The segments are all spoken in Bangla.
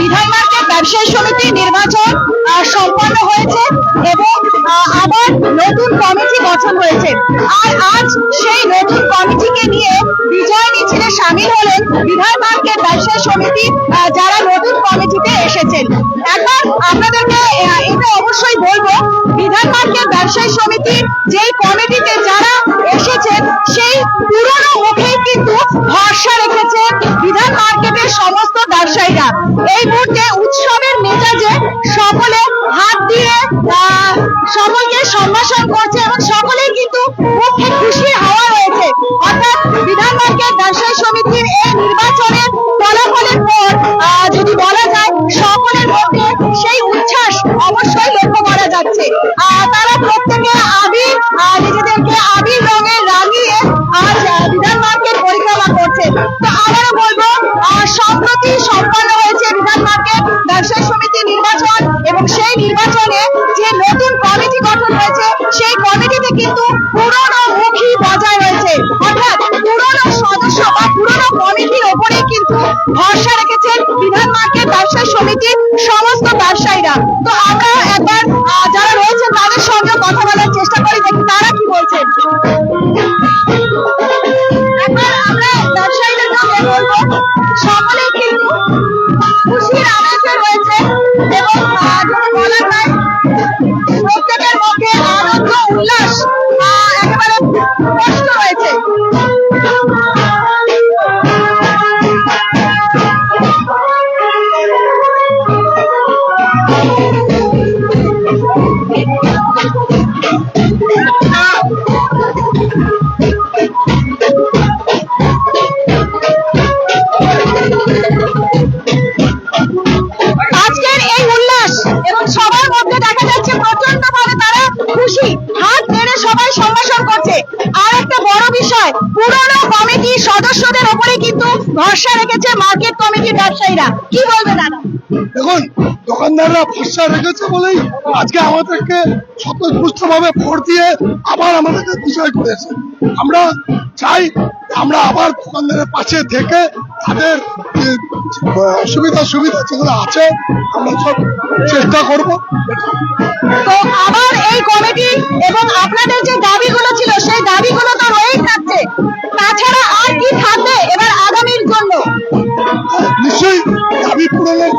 বিধান মার্কেট ব্যবসায়ী সমিতি নির্বাচন সম্পন্ন হয়েছে এবং আবার নতুন কমিটি গঠন হয়েছে। আর আজ সেই নতুন কমিটিকে নিয়ে বিজয় মিছিলে সামিল হলেন বিধান ব্যবসায়ী সমিতি যারা নতুন কমিটিতে এসেছেন। একবার আপনাদেরকে এটা অবশ্যই বলব, বিধান মার্কেট ব্যবসায়ী সমিতি যেই কমিটিতে যারা এসেছেন, সেই পুরনো মুখেই কিন্তু ভরসা রেখেছে বিধান মার্কেটের সমস্ত ব্যবসায়ীরা এই মুহূর্তে উৎসবের মেজাজে সকলে হাত দিয়ে সকলকে সম্ভাষণ করছে এবং সকলেই কিন্তু মুখে খুশি হওয়া রয়েছে। অর্থাৎ বিধান মার্কেট ব্যবসায়ী সমিতির এই নির্বাচনের এবং সেই নির্বাচনে যে নতুন কমিটি গঠন হয়েছে, সেই কমিটিতে কিন্তু পুরনো মুখী বজায় রয়েছে। অর্থাৎ পুরনো সদস্য বা পুরনো কমিটির ওপরে কিন্তু ভরসা রেখেছেন বিধান মার্কেট ব্যবসা সমিতির সমস্ত ব্যবসায়ীরা। তো আমরা ভরসা রেখেছে মার্কেট কমিটির ব্যবসায়ীরা। কি বলবে দাদা? দেখুন দোকানদাররা ভরসা রেখেছে বলেই আজকে আমাদেরকে স্বতঃস্ফূর্ত ভাবে ভোট দিয়ে আবার আমাদেরকে বিজয় করেছে। আমরা চাই আমরা আবার দোকানদারের পাশে থেকে তাদের অসুবিধা সুবিধা যেগুলো আছে আমরা সব চেষ্টা করব। তো আবার এই কমিটি এবং আপনাদের যে দাবিগুলো ছিল সেই দাবিগুলো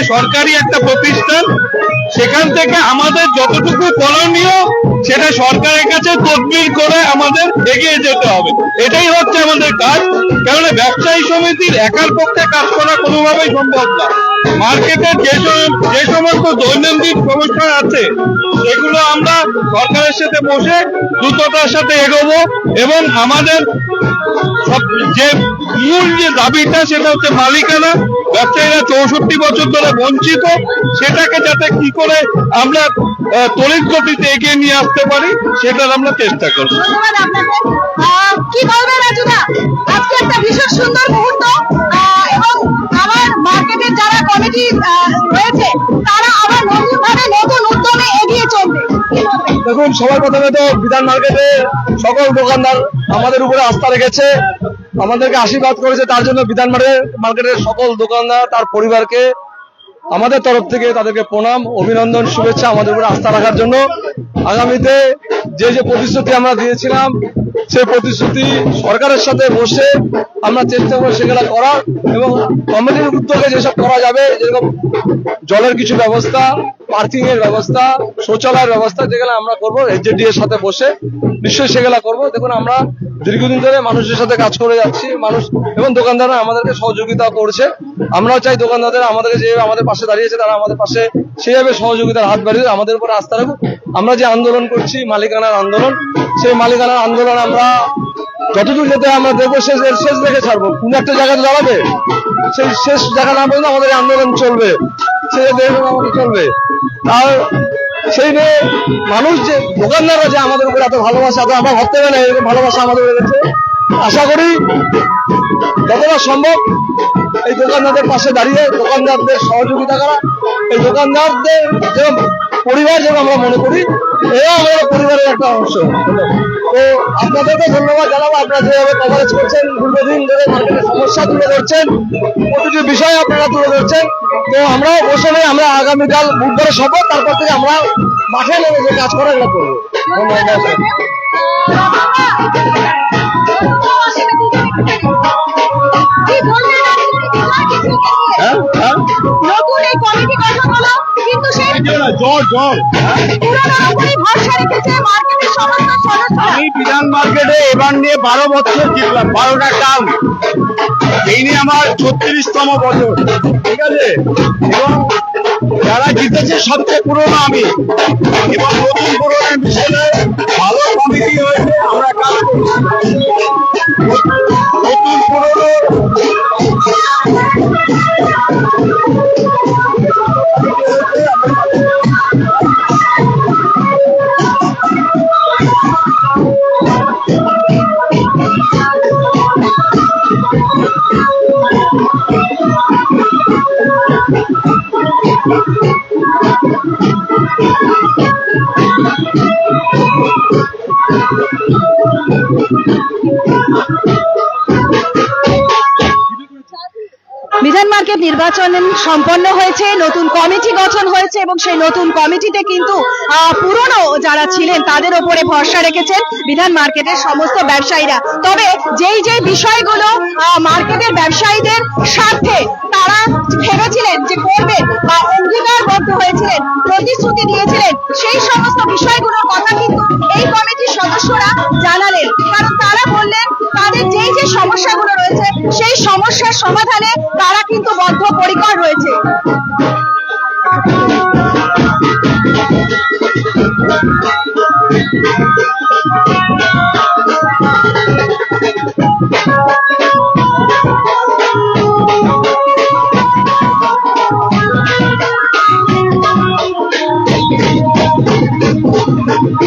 মার্কেটটা সরকারি একটা প্রতিষ্ঠান, সেখান থেকে আমাদের যতটুকু করণীয়, সেটা সরকারের কাছে তদবির করে আমাদের এগিয়ে যেতে হবে। এটাই হচ্ছে আমাদের কাজ। কেননা ব্যবসায়ী সমিতির একার পক্ষে কাজ করা কোনোভাবেই সম্ভব না। মার্কেটের যে যে সমস্ত দৈনন্দিন সমস্যা আছে, সেগুলো আমরা সরকারের সাথে বসে দ্রুততার সাথে এগোবো এবং আমাদের যে মূল যে দাবিটা, সেটা হচ্ছে মালিকানা। ব্যবসায়ীরা চৌষট্টি বছর ধরে বঞ্চিত সেটাকে যাতে কি করে আমরা তড়িৎ গতিতে এগিয়ে নিয়ে আসতে পারি সেটার আমরা চেষ্টা করব। কি বলবেন রাজুদা? আজকে একটা ভীষণ সুন্দর মুহূর্ত এবং আমার মার্কেটের যারা কমিটি রয়েছে তারা আবার নতুন ভাবে নতুন উদ্যমে এগিয়ে চলবে। দেখুন সবার প্রথমে তো বিধান মার্কেটে সকল দোকানদার আমাদের উপরে আস্থা রেখেছে আমাদেরকে আশীর্বাদ করেছে তার জন্য বিধান মার্কেট- মার্কেটের সকল দোকানদার তার পরিবারকে আমাদের তরফ থেকে তাদেরকে প্রণাম, অভিনন্দন, শুভেচ্ছা আমাদের উপরে আস্থা রাখার জন্য। আগামীতে যে যে প্রতিশ্রুতি আমরা দিয়েছিলাম, সেই প্রতিশ্রুতি সরকারের সাথে বসে আমরা চেষ্টা করব সেগুলো করার এবং কমিটির উদ্যোগে যেসব করা যাবে, যেরকম জলের কিছু ব্যবস্থা পার্কিং এর ব্যবস্থা, শৌচালয়ের ব্যবস্থা যেগুলো আমরা করব এসজেডি এর সাথে বসে নিশ্চয়ই সেগুলো করব। দেখুন, আমরা দীর্ঘদিন ধরে মানুষের সাথে কাজ করে যাচ্ছি, মানুষ এবং দোকানদাররা আমাদেরকে সহযোগিতা করছে। আমরাও চাই দোকানদাররা আমাদেরকে যেভাবে আমাদের পাশে দাঁড়িয়েছে, তারা আমাদের পাশে সেইভাবে সহযোগিতার হাত বাড়িয়ে আমাদের উপর আস্থা রাখুক। আমরা যে আন্দোলন করছি, মালিকানার আন্দোলন, সেই মালিকানার আন্দোলন আমরা যতদূর যেতে আমরা দেখব, শেষ শেষ দেখে ছাড়বো। কোন একটা জায়গাতে দাঁড়াবে সেই শেষ জায়গা না পর্যন্ত আমাদের আন্দোলন চলবে। আমাদের চলবে আর সেই নিয়ে মানুষ যে দোকানদাররা যে আমাদের উপরে এত ভালোবাসা, এত আমরা ভাবতে পারি এরকম ভালোবাসা আমাদের রয়েছে। আশা করি যতটা সম্ভব এই দোকানদারদের পাশে দাঁড়িয়ে দোকানদারদের সহযোগিতা করা, এই দোকানদারদের যে পরিবার যেন আমরা মনে করি এও আমাদের পরিবারের একটা অংশ। তো আপনাদেরকে ধন্যবাদ জানাব আপনারা যেভাবে কভারেজ করছেন দীর্ঘদিন ধরে মার্কেটের সমস্যা তুলে ধরছেন প্রতিটি বিষয় আপনারা তুলে ধরছেন। তো আমরা বসে নেই আমরা আগামীকাল বুধবারে শপথ তারপর থেকে আমরা মাঠে নেমে যে কাজ করা এগুলো করব। ধন্যবাদ? হ্যাঁ হ্যাঁ। কিন্তু ভরসা রেখেছে মার্কেটের সমস্ত আমি বিধান মার্কেটে এবার নিয়ে বারো বছর জিতলাম বারোটা টার্ম। এই নিয়ে আমার ছত্রিশতম বছর ঠিক আছে? এবং যারা জিতেছে সবচেয়ে পুরনো আমি। এবং নতুন পুরোনো বিষয়ে ভালো Thank you. বিধান মার্কেট নির্বাচন সম্পন্ন হয়েছে, নতুন কমিটি গঠন হয়েছে এবং সেই নতুন কমিটিতে কিন্তু পুরনো যারা ছিলেন তাদের ওপরে ভরসা রেখেছেন বিধান মার্কেটের সমস্ত ব্যবসায়ীরা। তবে যেই যেই বিষয়গুলো মার্কেটের ব্যবসায়ীদের স্বার্থে তারা ভেবেছিলেন যে করবেন বা অঙ্গীকারবদ্ধ হয়েছিলেন, প্রতিশ্রুতি দিয়েছিলেন, সেই সমস্ত বিষয়গুলোর কথা কিন্তু এই কমিটির সদস্যরা জানালেন। কারণ তারা বললেন, তাদের যেই যে সমস্যাগুলো রয়েছে সেই সমস্যার সমাধানে তারা কিন্তু বদ্ধপরিকর রয়েছে।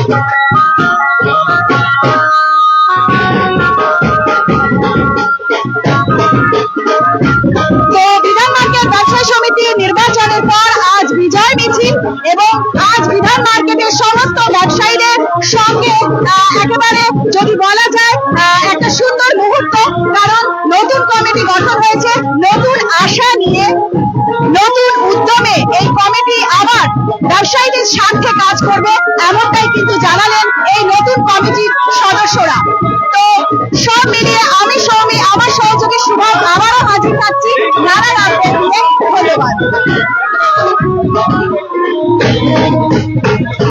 তো দিন এবং আজ বিধান মার্কেটের সমস্ত ব্যবসায়ীদের সঙ্গে একেবারে যদি বলা যায় একটা সুন্দর মুহূর্ত, কারণ নতুন কমিটি গঠন হয়েছে, নতুন আশা নিয়ে, নতুন উদ্যমে এই কমিটি আবার ব্যবসায়ীদের স্বার্থে কাজ করবে, এমনটাই কিন্তু জানালেন এই নতুন কমিটির সদস্যরা। তো সব মিলিয়ে আমি সৌমি, আমার সহযোগী শুভ Thank you.